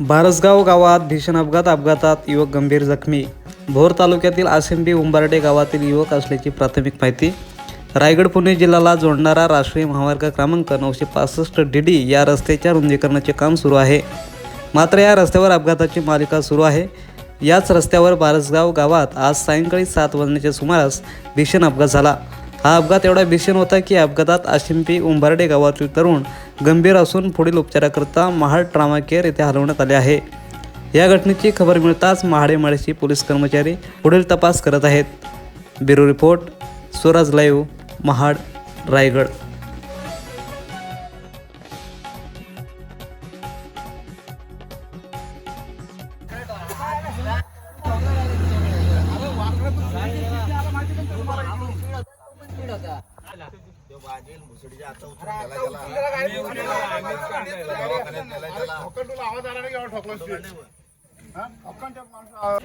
बारसगाव गावात भीषण अपघात अपघातात युवक गंभीर जखमी. भोर तालुक्यातील आसिंबी उंबारडे गावातील युवक असल्याची प्राथमिक माहिती. रायगड पुणे जिल्ह्याला जोडणारा राष्ट्रीय महामार्ग क्रमांक नऊशे पासष्ट डी डी या रस्त्याच्या रुंदीकरणाचे काम सुरू आहे. मात्र या रस्त्यावर अपघाताची मालिका सुरू आहे. याच रस्त्यावर बारसगाव गावात आज सायंकाळी सात वाजण्याच्या सुमारास भीषण अपघात झाला. हा अपघात एवढा भीषण होता की अपघातात आशिंपी उंबारडे गावातील तरुण गंभीर असून पुढील उपचाराकरता महाड ट्रामा केअर येथे हलवण्यात आले आहे. या घटनेची खबर मिळताच महाडे माळेशी पोलीस कर्मचारी पुढील तपास करत आहेत. Bureau report Swaraj live Mahad Raigad. तुला आवाज आला नाही केव्हा ठोकलास हा? अक्कन त्या माणसा-